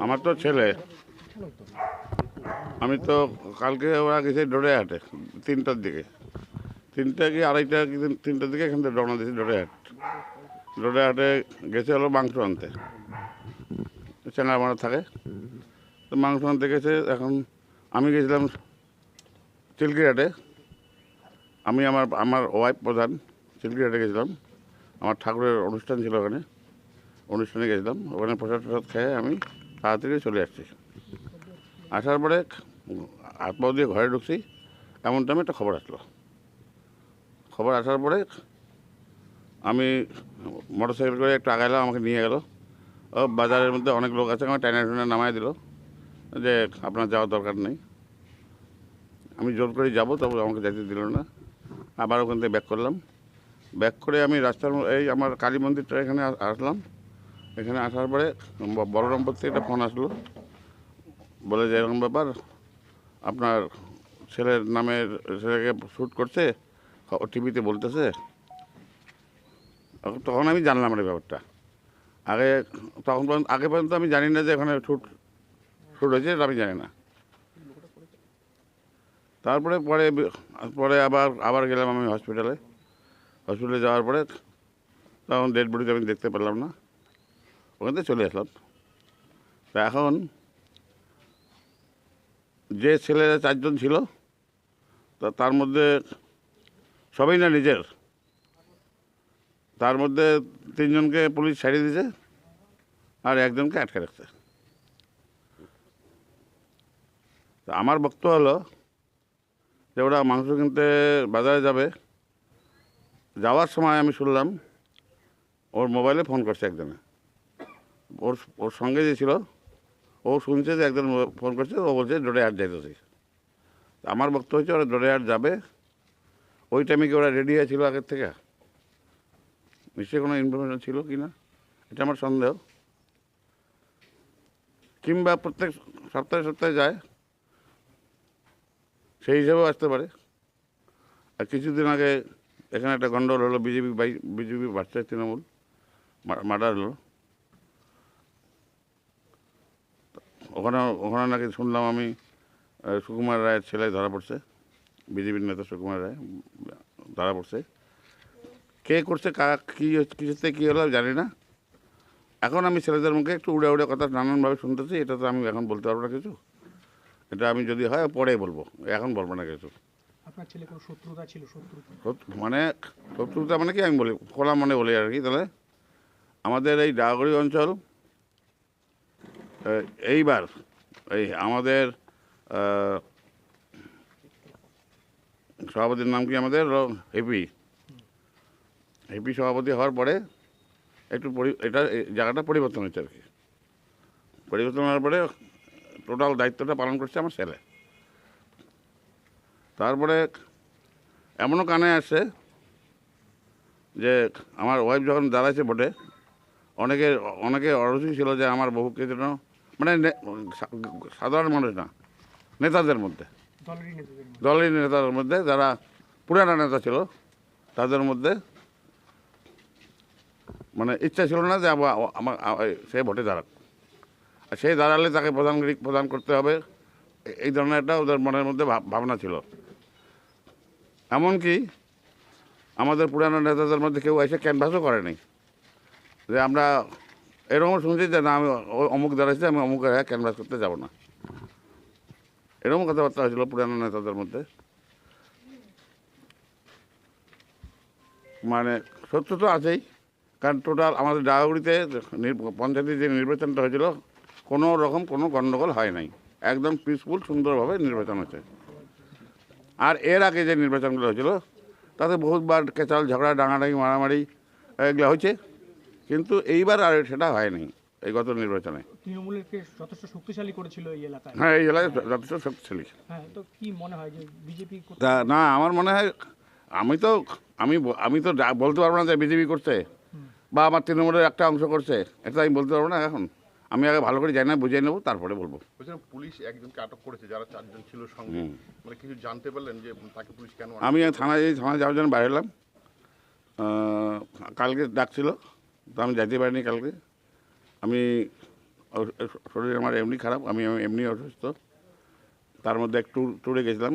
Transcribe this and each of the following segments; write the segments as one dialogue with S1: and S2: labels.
S1: আমার তো ছেলে। আমি তো কালকে ওরা গেছে ডোরে হাটে তিনটার দিকে। তিনটা কি আড়াইটা কি তিন- তিনটার দিকে এখান থেকে রওনা দিয়েছি ডোরে হাট ডোরে হাটে গেছে হলো মাংস আনতে চেঙ্গামারা থাকে। তো মাংস আনতে গেছে, এখন আমি গেছিলাম চিলকিহাটে আমি আমার আমার ওয়াইফ প্রধান চিলকিহাটে গেছিলাম। আমার ঠাকুরের অনুষ্ঠান ছিল ওখানে। অনুষ্ঠানে গেছিলাম। ওখানে প্রসাদ প্রসাদ খেয়ে আমি তাড়াতাড়ি চলে আসছি। আসার পরে হাত পাও দিয়ে ঘরে ঢুকছি, এমন টাইমে একটা খবর আসলো। খবর আসার পরে আমি মোটর সাইকেল করে একটু আগাইলাম, আমাকে নিয়ে গেল। ও, বাজারের মধ্যে অনেক লোক আছে আমার টাইনা টুনে নামায় দিল যে আপনার যাওয়ার দরকার নেই। আমি জোর করে যাব, তবে আমাকে যেতে দিল না। আবার ওখান থেকে ব্যাক করলাম। ব্যাক করে আমি রাস্তার এই আমার কালী মন্দিরটা এখানে আসলাম। এখানে আসার পরে বলরামপুর থেকে একটা ফোন আসলো। বলে যে, এরকম ব্যাপার, আপনার ছেলের নামের ছেলেকে শ্যুট করছে টিভিতে বলতেছে। তখন- আমি জানলাম এই ব্যাপারটা। আগে তখন পর্যন্ত আগে পর্যন্ত আমি জানি না যে এখানে শ্যুট শ্যুট হয়েছে আমি জানি না। তারপরে পরে পরে আবার আবার গেলাম আমি হসপিটালে হসপিটালে যাওয়ার পরে তখন ডেড বডিতে আমি দেখতে পেলাম না। ওখান থেকে চলে আসলাম। তা এখন যে ছেলেরা চারজন ছিল, তা তার মধ্যে সবাই না নিজের? তার মধ্যে তিনজনকে পুলিশ ছাড়িয়ে দিয়েছে আর একজনকে আটকে রাখছে। তা আমার বক্তব্য হলো যে ওরা মাংস কিনতে বাজারে যাবে। যাওয়ার সময় আমি শুনলাম ওর মোবাইলে ফোন করছে একজনে। ওর ওর সঙ্গে যে ছিল, ও শুনছে যে একজন ফোন করছে, ও বলছে ডোরে হাট যাইতেছি। আমার বক্তব্য হচ্ছে ওরা ডোরে হাট যাবে। ওই টাইমে কি ওরা রেডি হয়েছিল আগের থেকে? নিশ্চয়ই কোনো ইনফরমেশন ছিল কি না? এটা আমার সন্দেহ। কিংবা প্রত্যেক সপ্তাহে সপ্তাহে যায়। সেই হিসাবেও আসতে পারে। আর কিছুদিন আগে এখানে একটা গন্ডগোল হলো, বিজেপি বিজেপি বাচ্চা তৃণমূল। মার্ডার হলো। ওখানে ওখানে নাকি শুনলাম আমি সুকুমার রায়ের ছেলে ধরা পড়ছে। বিজেপির নেতা সুকুমার রায় ধরা পড়ছে। কে করছে কা কী কিছুতে কী হলো জানি না। এখন আমি ছেলেদের মুখে একটু উড়ে উড়ে কথা নানানভাবে শুনতেছি এটা তো আমি এখন বলতে পারব না কিছু। এটা আমি যদি হয় পরে বলব এখন বলব না কিছু।
S2: আপনার ছেলে কোনো শত্রুতা ছিল শত্রুতা?
S1: মানে শত্রুতা মানে কি আমি বলি খোলা মনে বলি আর কি তাহলে। আমাদের এই ডাগরি অঞ্চল এইবার, এই আমাদের সভাপতির নাম কি আমাদের? হেপি। হেপি সভাপতি হওয়ার পরে একটু এটা জায়গাটা পরিবর্তন হচ্ছে আর কি। পরিবর্তন হওয়ার পরে টোটাল দায়িত্বটা পালন করছে আমার ছেলে। তারপরে এমনও কানে আসে যে আমার ওয়াইফ যখন দাঁড়াইছে ভোটে অনেকে অনেকে অরসি ছিল যে আমার বহুকে যেন মানে সাধারণ মানুষ না নেতাদের মধ্যে। দলের নেতাদের মধ্যে। যারা পুরানা নেতা ছিল তাদের মধ্যে মানে ইচ্ছা ছিল না যে আমার সে ভোটে দাঁড়াক। আর সেই দাঁড়ালে তাকে প্রধান প্রদান করতে হবে। এই ধরনের একটা ওদের মনের মধ্যে ভাব- ভাবনা ছিল। এমনকি আমাদের পুরানো নেতাদের মধ্যে কেউ এসে ক্যানভাসও করেনি। যে আমরা এরকম শুনছি যে না, আমি অমুক দাঁড়াইছি, আমি অমুক হ্যাঁ ক্যানভাস করতে যাব না। এরকম কথাবার্তা হয়েছিল পুরানো নেতাদের মধ্যে। মানে সত্য তো আছেই, কারণ টোটাল আমাদের ডাগাগুড়িতে নির- পঞ্চায়েতের যে নির্বাচনটা হয়েছিল, কোনো রকম কোনো গণ্ডগোল হয় নাই। একদম পিসফুল সুন্দরভাবে নির্বাচন হয়েছে। আর এর আগে যে নির্বাচনগুলো হয়েছিল, তাতে বহুতবার কেচাল, ঝগড়া, ডাঙাডাঙি, মারামারি, এগুলো হয়েছে। কিন্তু এইবার আর সেটা হয়নি এই গত নির্বাচনে।
S2: তৃণমূলের যথেষ্ট শক্তিশালী করেছিল এই এলাকায়?
S1: হ্যাঁ এই এলাকায় যথেষ্ট শক্তিশালী
S2: হ্যাঁ তো কি মনে হয় যে বিজেপি
S1: তা না আমার মনে হয় আমি তো আমি আমি তো বলতে পারব না যে বিজেপি করছে বা আমার তৃণমূলের একটা অংশ করছে এটা আমি বলতে পারব না এখন। আমি আগে ভালো করে জানি না বুঝিয়ে নেব তারপরে বলব।
S3: পুলিশ একজনকে আটক করেছে যারা চারজন ছিল সঙ্গে। মানে কিছু জানতে পারলেন যে তাকে পুলিশ কেন
S1: আমি থানায় থানায় যাওয়ার জন্য বাইরে এলাম। কালকে ডাকছিল। তো আমি যাইতে পারিনি কালকে। আমি শরীর আমার এমনি খারাপ, আমি এমনি অসুস্থ। তার মধ্যে একটু ট্যুরে গেছিলাম।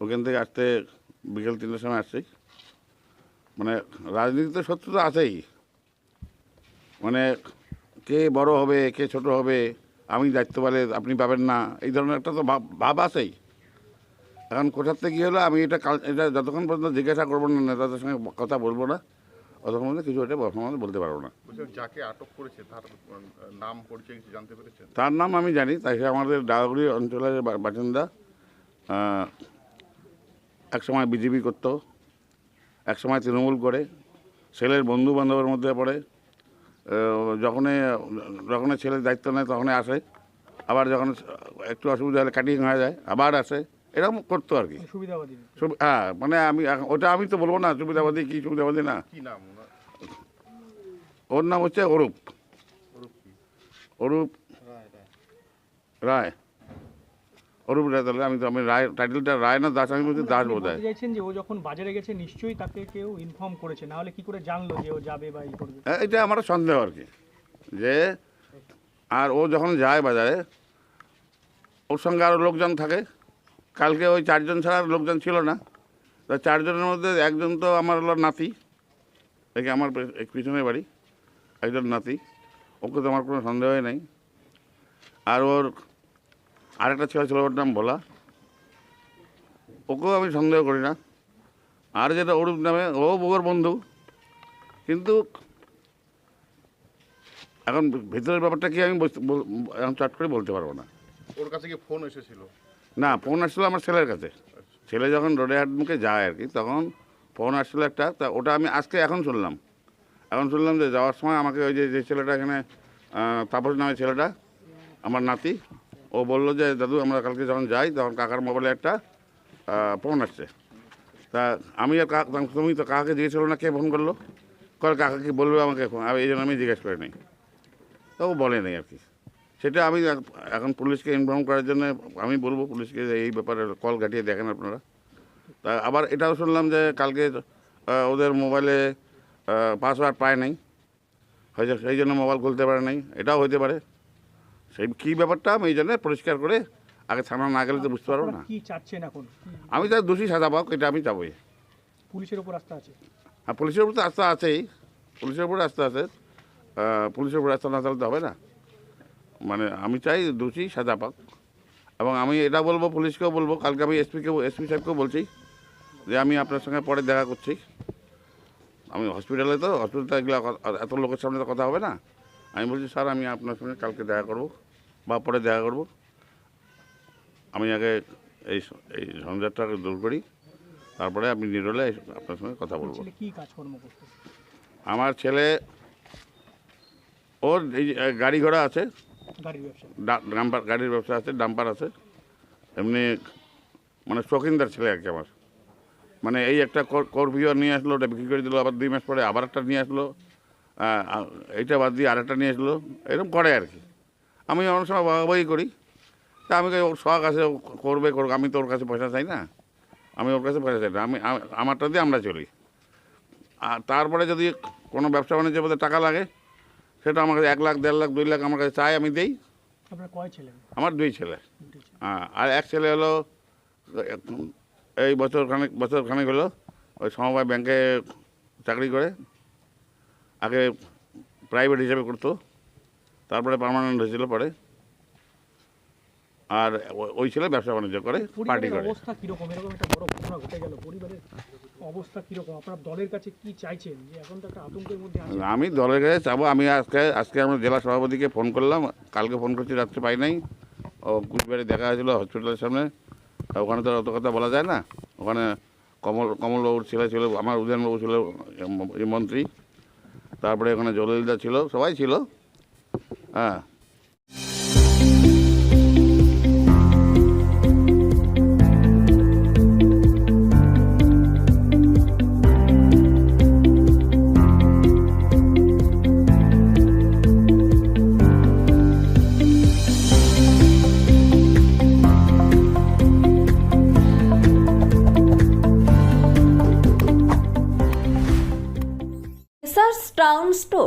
S1: ওখান থেকে আসতে বিকেল তিনটের সময় আসছি। মানে রাজনীতিতে সত্য তো আছেই। মানে কে বড় হবে, কে ছোট হবে, আমি দায়িত্ব পেলে আপনি পাবেন না, এই ধরনের একটা তো ভাব ভাব আছেই। এখন কোথার থেকে কী হলো, আমি এটা কাল, এটা যতক্ষণ পর্যন্ত জিজ্ঞাসা করব না, নেতাদের সঙ্গে কথা বলব না। পর্যন্ত কিছু এটা বর্তমানে বলতে পারব না।
S3: যাকে আটক করেছে তার নাম পরিচয় কিছু জানতে পেরেছেন?
S1: তার নাম আমি জানি তাই সে আমাদের ডাগাগুড়ি অঞ্চলের বাসিন্দা। এক সময় বিজেপি করতো এক সময় তৃণমূল করে ছেলের বন্ধু বান্ধবের মধ্যে পড়ে। যখনই যখনই ছেলের দায়িত্ব নেয় তখনই আসে। আবার যখন একটু অসুবিধা হলে কাটিং হয়ে যায় আবার আসে। এরকম করতো আর কি।
S2: সুবিধাবাদী।
S1: সুবি- হ্যাঁ মানে আমি ওটা আমি তো বলব না সুবিধাবাদী কি সুবিধাবাদী না।
S3: কি নাম ওনার?
S1: ওর নাম হচ্ছে অরূপ। অরূপ রায় অরূপ রায় তাহলে আমি তো আমি রায় টাইটেলটা রায় না দাস আমি বলছি দাস বোধ হয়
S2: চাইছেন যে ও যখন বাজারে গেছে নিশ্চয়ই তাকে কেউ ইনফর্ম করেছে না হলে কি করে জানলো যে ও যাবে বা ই করবে?
S1: হ্যাঁ, এটা আমার সন্দেহ আর কি যে আর ও যখন যায় বাজারে ওর সঙ্গে আরও লোকজন থাকে কালকে ওই চারজন ছাড়া লোকজন ছিল না। তা চারজনের মধ্যে একজন তো আমার হলো নাতি, দেখে আমার পে- এই বাড়ি, একজন নাতি। ওকে তো আমার কোনো সন্দেহই নেই। আর ওর আরেকটা ছেলে ছিল, ওর নাম ভোলা। ওকেও আমি সন্দেহ করি না। আর যেটা অরূপ নামে, ও বউর বন্ধু। কিন্তু এখন ভেতরের ব্যাপারটা কি আমি চট করে বলতে পারব না।
S3: ওর কাছে কি ফোন এসেছিল।
S1: না, ফোন আসছিল আমার ছেলের কাছে। ছেলে যখন রোডে হাট মুখে যায় আর কি, তখন ফোন আসছিল একটা, তা ওটা আমি আজকে এখন শুনলাম। এখন শুনলাম যে যাওয়ার সময় আমাকে ওই যে যে ছেলেটা এখানে তাপস নামে ছেলেটা, আমার নাতি, ও বলল যে, দাদু, আমরা কালকে যখন যাই, তখন কাকার মোবাইলে একটা ফোন আসছে। তা আমি আর তুমি তো কাকাকে জিজ্ঞেস করল না কে ফোন করল? কল কাকা বলবে আমাকে আমি এই জন্য আমি জিজ্ঞেস করে নিই তো ও বলে নেই আর কি। সেটা আমি এখন পুলিশকে ইনফর্ম করার জন্য আমি বলব পুলিশকে এই ব্যাপারে কল কাটিয়ে দেখেন আপনারা। তা আবার এটাও শুনলাম যে কালকে ওদের মোবাইলে পাসওয়ার্ড পায় নাই। হয়তো সেই জন্য মোবাইল খুলতে পারে নাই এটাও হতে পারে। সেই কী ব্যাপারটা আমি এই জন্য পরিষ্কার করে আগে থানা না গেলে তো বুঝতে পারব না।
S2: কি চাচ্ছেন এখন?
S1: আমি তার দোষী সাজা পাক এটা আমি চাবই।
S2: পুলিশের উপর আস্থা আছে?
S1: আর পুলিশের উপর তো আস্থা আছেই। পুলিশের উপরে আস্থা আছে। পুলিশের উপর আস্থা না থাকলে তো হবে না। মানে আমি চাই দোষী সাজা পাক। এবং আমি এটা বলব পুলিশকেও বলব কালকে আমি এসপিকে এসপি সাহেবকেও বলছি যে আমি আপনার সঙ্গে পরে দেখা করছি। আমি হসপিটালে তো হসপিটালে এগুলো এত লোকের সামনে তো কথা হবে না। আমি বলছি স্যার আমি আপনার সঙ্গে কালকে দেখা করব বা পরে দেখা করব। আমি আগে এই এই ঝঞ্ঝাটটাকে দূর করি। তারপরে আপনি নিরলে আপনার সঙ্গে কথা বলব। আমার ছেলে ওর এই গাড়ি ঘোড়া আছে। ডাম্পার, গাড়ির ব্যবসা আছে, ডাম্পার আছে। এমনি মানে শৌখিনদার ছেলে আর কি আমার। মানে এই একটা করভিও নিয়ে আসলো, ওটা বিক্রি করে দিল, আবার দুই মাস পরে আবার একটা নিয়ে আসলো এইটা বাদ দিয়ে আরেকটা নিয়ে আসলো, এরকম করে আর কি। আমি অনেক সময় বাবাই করি। তা আমি ওর শখ আছে করবে, করুক, আমি তো ওর কাছে পয়সা চাই না। আমি ওর কাছে পয়সা চাই না, আমি আমারটা দিয়ে আমরা চলি। আর তারপরে যদি কোনো ব্যবসা বাণিজ্যের মধ্যে টাকা লাগে সেটা আমার কাছে এক লাখ দেড় লাখ দুই লাখ আমার কাছে চাই আমি দিই।
S2: আপনার কয় ছেলে?
S1: আমার দুই ছেলে। হ্যাঁ, আর এক ছেলে হলো এই বছর খানেক বছর খানেক হলো ওই সমবায় ব্যাংকে চাকরি করে আগে প্রাইভেট হিসেবে করতো তারপরে পার্মানেন্ট হয়েছিল পরে। আর ওই ছেলে ব্যবসা বাণিজ্য করে পার্টি করে।
S2: অবস্থা কীরকম? এরকম একটা বড় ঘটনা ঘটে গেল পরিবারের অবস্থা
S1: আমি দলের কাছে যাব আমি আজকে আজকে আমার জেলা সভাপতিকে ফোন করলাম। কালকে ফোন করছি, রাত্রে পাই নাই। ও কুচবিহারে দেখা হয়েছিল হসপিটালের সামনে। ওখানে তো অত কথা বলা যায় না। ওখানে কমল, কমলবাবুর ছেলে ছিল, আমার উদয়নবাবু ছিল মন্ত্রী। তারপরে ওখানে জলিলদা ছিল, সবাই ছিল। হ্যাঁ।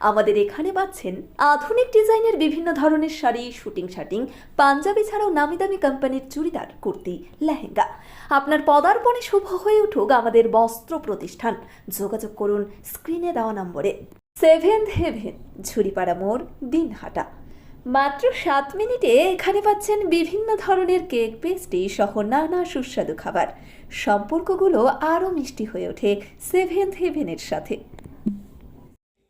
S4: আমাদের এখানে পাচ্ছেন আধুনিক ডিজাইনের বিভিন্ন ধরনের শাড়ি, শুটিং, শাটিং, পাঞ্জাবি ছাড়াও নামি দামি কোম্পানির চুড়িদার, কুর্তি, লেহেঙ্গা। আপনার পদার্পণে শুভ হয়ে উঠুক আমাদের বস্ত্র প্রতিষ্ঠান। যোগাযোগ করুন স্ক্রিনে দেওয়া নম্বরে। সেভেন্থ হেভেন, ঝুড়িপাড়া মোড়, দিনহাটা। মাত্র সাত মিনিটে এখানে পাচ্ছেন বিভিন্ন ধরনের কেক, পেস্ট্রি সহ নানা সুস্বাদু খাবার। সম্পর্কগুলো আরও মিষ্টি হয়ে ওঠে সেভেন্থ হেভেনের সাথে।